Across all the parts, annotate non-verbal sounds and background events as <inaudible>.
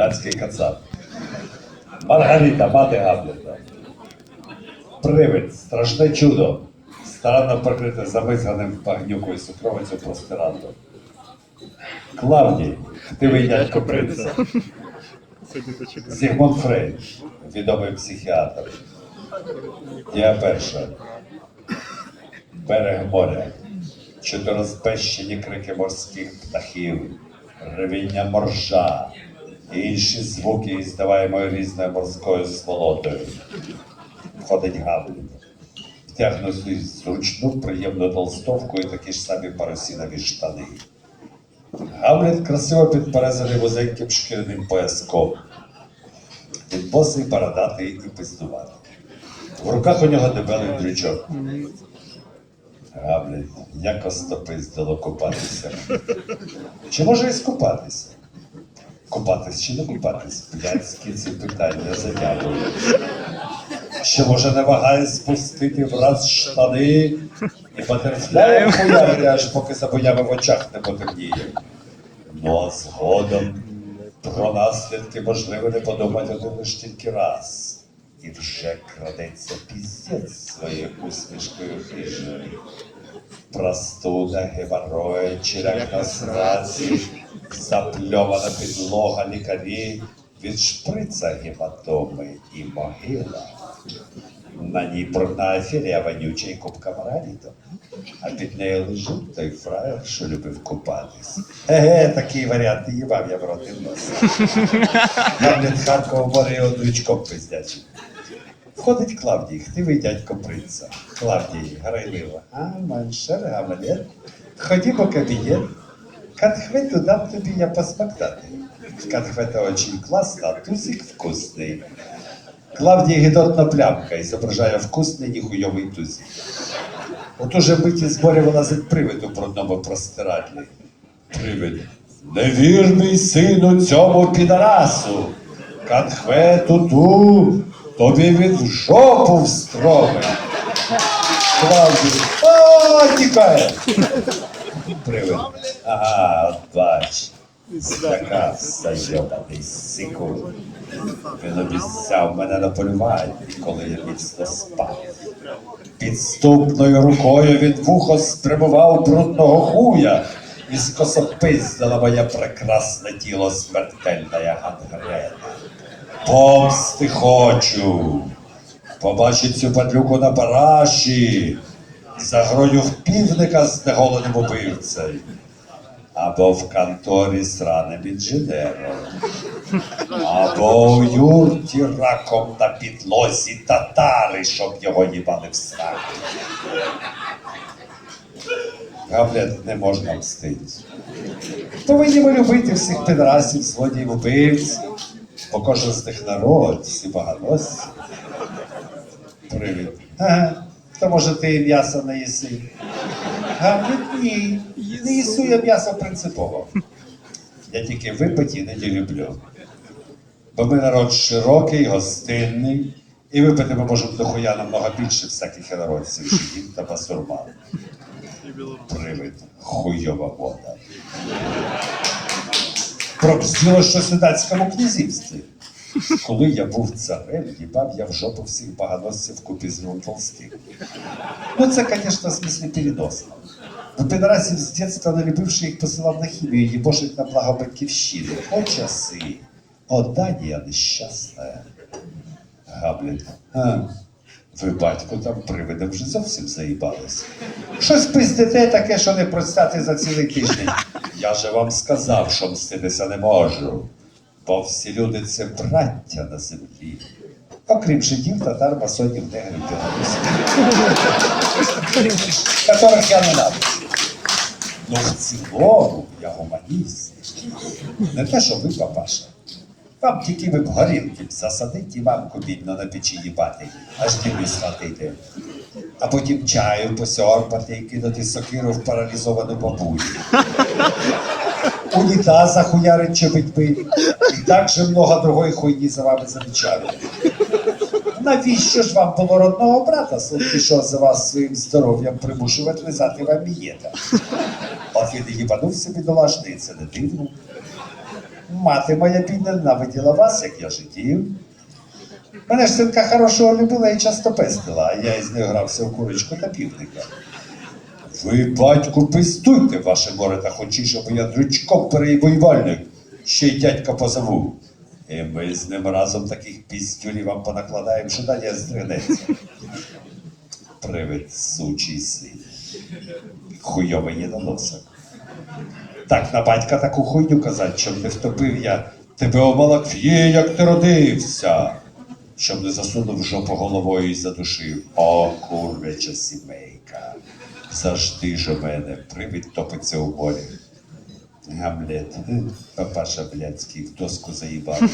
Датський кацап. Маргарита, мати Гамлета. Привид, страшне чудо. Старанно прикрите замисганим пагнюкою сукровицю простирадло. Клавдій, хтивий дядько принца. Зігмунд Фрейд, відомий психіатр. Дія перша. Берег моря. Чотирозпещені крики морських птахів, ревіння моржа і інші звуки, здаваємої різною морською сволотою. Входить Гамлет. Втягнутий в зручну, приємну толстовку і такі ж самі парусінові штани. Гамлет красиво підперезаний вузеньким шкіряним пояском. Він босий, бородатий і пиздуватий. В руках у нього дебелий дрючок. Гамлет, як остопиздило купатися. Чи може і скупатися? Купатись чи не купатись? Блядські ці питання затягують. Чи може не вагає спустити враз штани і потерпляє хуярити, аж поки забоями в очах не потемніє. Ну а згодом про наслідки можливо не подумати один лиш тільки раз. І вже крадеться піздець своєю усмішкою хижою. Простуда, геморрой, на запльована підлога лікарі, від шприца гематоми і могила. На ній брудна афілія вонюча і кубка мораліту. А під нею лежить той фраєр, що любив купатись. Еге, такий варіант і їбав я в рот і в нос. Гамлет <laughs> Харкова море його дрючком пиздячий. Входить Клавдій, хтивий дядько принца. Клавдій, грайливо. А, маншер, гамлет. Ходімо кабінет. Конхвету дам тобі я посмоктати. Конхвета очень класна, тузик вкусний. Клавдій гидотна плямка і зображає вкусний ніхуйовий тузик. От уже биті зборі вилазить привид у брудному простирадлі. Привид. Невірний сину цьому підарасу. Конхвету ту, тобі він в жопу встромить. Клавдій. О, тікає. Привид. Ага, бач. Злякав зайобаний сику. Він обіцяв мене на полюванні, коли я міцно спав. Підступною рукою від вухо спрямував брудного хуя і скосопиздила моє прекрасне тіло смертельна гангрена. Помсти хочу. Побачить цю падлюку на параші, загрою в півника з неголеним убивцею. Або в конторі з раним інженером. Або у юрті раком на підлозі татари, щоб його їбали в сраку. Гамлет не можна мстити. Повинні ми любити всіх підрасів, злодіїв, убивць, бо кожен з них народ, всі багатості. Привід. Ага, то може ти і м'ясо не їси? Гамлет ні. Не їсу я м'ясо принципово. Я тільки випиті не люблю. Бо ми народ широкий, гостинний, і випити ми можемо дохуя намного більше всяких інородців, жидів та басурман. Привид, хуйова вода. Пробзділо щось у датському князівстві. Коли я був царем, їбав я в жопу всіх баганосців купі з Толстим. Ну, це, звісно, в смысле переносно. Бо підрасів з дитинства не любивши їх посилав на хімію, їбошить на благо батьківщини. О часи, о Данія нещасна. Гамлет. А, ви, батько, там привидом вже зовсім заїбались. Щось пиздите таке, що не простати за цілий тиждень. Я же вам сказав, що мститися не можу. Бо всі люди це браття на землі. Окрім жидів, татар, масонів, негрів, білорусів. Которых я ненавиджу. Ну, в цілому я гуманіст. Не те, що ви, папаша. Вам тільки ви б горілки засадить і мамку бідно на печі їбати, аж діби схватити. А потім чаю посьорбати і кинути сокиру в паралізовану бабулю. Унітаза хуярить чобітьби. І так же много другої хуйні за вами замічаю. Навіщо ж вам було родного брата, що за вас своїм здоров'ям примушувати лизати вам мієта? От він і їбанув собі до лажни, це не дивно. Мати моя бідна ненавиділа вас, як я житів. Мене ж синка хорошого любила і часто пестила, а я із нею грався в курочку та півника. Ви, батьку, пестуйте ваше море та хочіше, бо я дрючком перевоювальник, ще й дядька позову. І ми з ним разом таких піздюлів вам понакладаємо, що далі здринеться. Привид сучий син. Хуйовий недоносок. Так на батька таку хуйню казать, щоб не втопив я тебе омалакв'є, як ти родився, щоб не засунув жопу головою і задушив. О, курвяча сімейка. Завжди ж у мене привід топиться у морі. Гамлет, папаша блядський, в доску заїбав.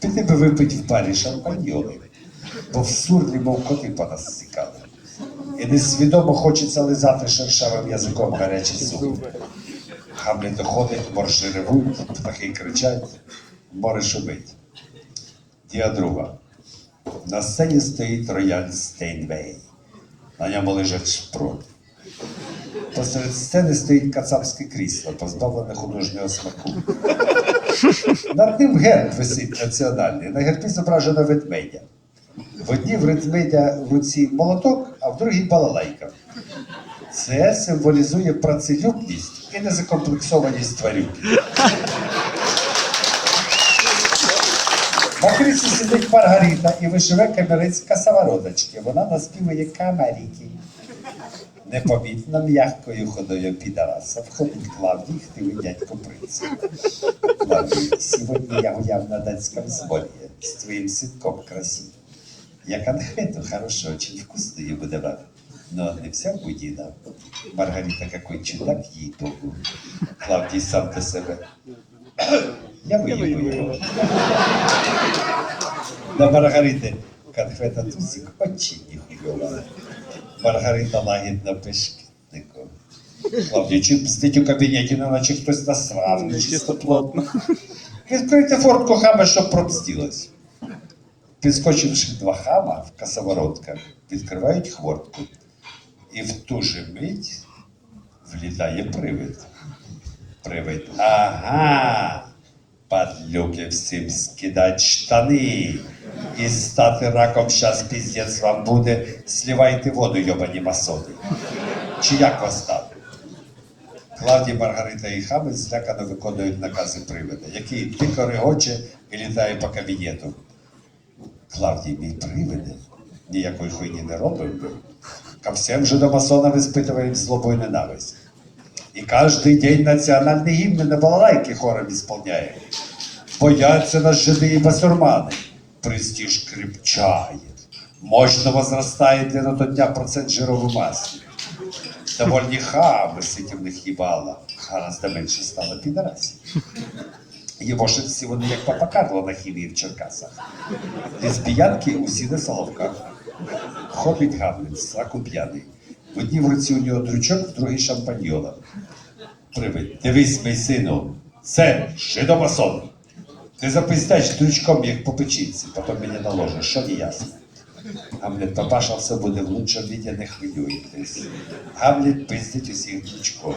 Піти би випить в барі шампаньйони, бо в сурлі, мов коти по нас цікали. І несвідомо хочеться лизати шершавим язиком гарячі зуби. Гамлет доходить, моржі ревуть, птахи кричать, море шумить. Дія друга. На сцені стоїть рояль Стейнвей. На ньому лежать шпрот. Посеред сцени стоїть кацапське крісло, позбавлене художнього смаку. Над ним герб висить національний. На гербі зображено ведмедя. В одній ведмедя в руці молоток, а в другій балалайка. Це символізує працелюбність і незакомплексованість тварюки. На кріслі сидить Маргарита і вишиве камерицька самородочки. Вона наспівує камерики. Непомітно м'якою ходою підараса входить Клавдій, хтивий дядько принц. Клавдій, сьогодні я гуляв на датському зборі з твоїм ситком красивым. Я конфету хорошую, очень вкусную буду рад. Но не вся будина. Маргарита, какой чудак ей-богу. Клавдій сам до себе. Я виїбу його. До Маргарити конфета тусик очень ніхуйова. Маргарита лагідно пешкітнику. Клавдій, чи бздить у кабінеті, не наче хтось насрав, не чистоплотно. Відкрийте фортку хама, щоб пробзділась. Підскочивши два хама в косоворотка, відкривають хвортку. І в ту же мить влітає привид. Привид. Ага. Падлюки всім скидать штани. І стати раком щас піздець вам буде. Слівайте воду, йобані масони. Чи як вас там? Клавдій, Маргарита і Хамець злякано виконують накази привида, який дико регоче і літає по кабінету. Клавдій, мій привиде, ніякої хуйні не робив би. Ко всем же до масона виспитываем злобу и ненависть. И каждый день национальный гимн на балалайке хором исполняем. Боятся нас жиды и басурманы. Престиж крепчает. Мощно возрастает день ото дня процент жиров в масле. Довольні хами сидів в них їбала, гораздо менше стало підарасів. Єбошинці вони як папа Карло на хімії в Черкасах. Лесбіянки усі на соловках. Ходить Гамлет, сраку п'яний. В одній в руці у нього дручок, в другій шампаньйола. Привид, дивись, мій сину, це жидомасон. Ти запиздяч дручком, як по печінці, потім мені наложиш, що не ясно. Гамлет, папаша все буде в лучшому віді, не хвилюйтесь. Гамлет пиздить усіх дручком.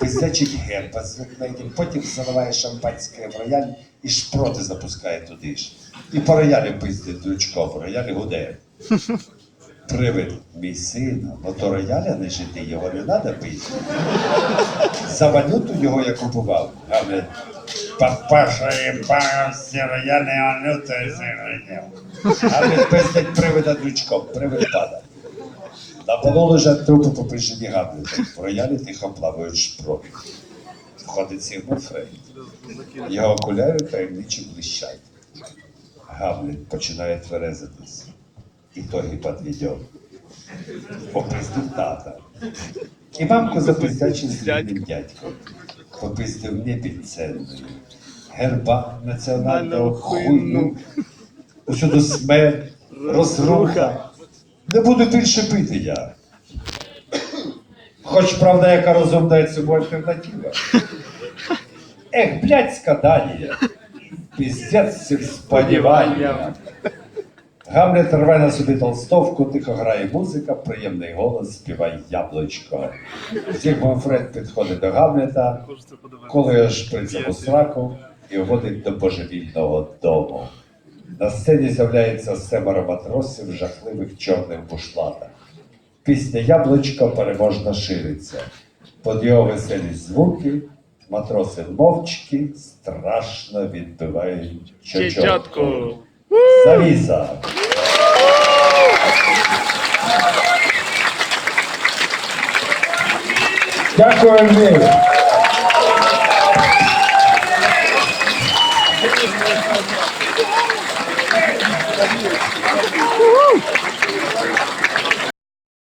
Пиздячить герба з ведмедем, потім заливає шампанське в рояль і шпроти запускає туди ж. І по роялю пиздить дручком, рояль гуде. Привид, мій син, бо то рояля не жити, його не треба пити. За валюту його я купував. Гамлет, папаша їбав всі роялі валютою зіграв. Гамлет пиздить привида дручком, привид пада. На полу лежать трупи попишені Гамлета. В роялі тихо плавають шпроти. Входить Сігмунд Фрейд. Його окуляри таємниче блищать. Гамлет починає тверезитись. Итоги подведем. Попиздив тата. І мамку запиздячий з рідним дядьком. Попиздив мебіль ценною. Герба національного хуйну. Усюди смерть, розруха. Не буду більше пити я. Хоч правда, яка розумна цьому альтернатива. Ех, блядська Данія. Піздець цих сподівання. Гамлет рве на собі толстовку, тихо грає музика, приємний голос співає яблучко. Зігмунд Фред підходить до Гамлета, колує шприцем у сраку, і водить до божевільного дому. На сцені з'являється семеро матросів в жахливих чорних бушлатах. Пісня Яблучко переможно шириться. Под його веселі звуки матроси мовчки страшно відбивають чечотку. Завіса! Дякую, Львів.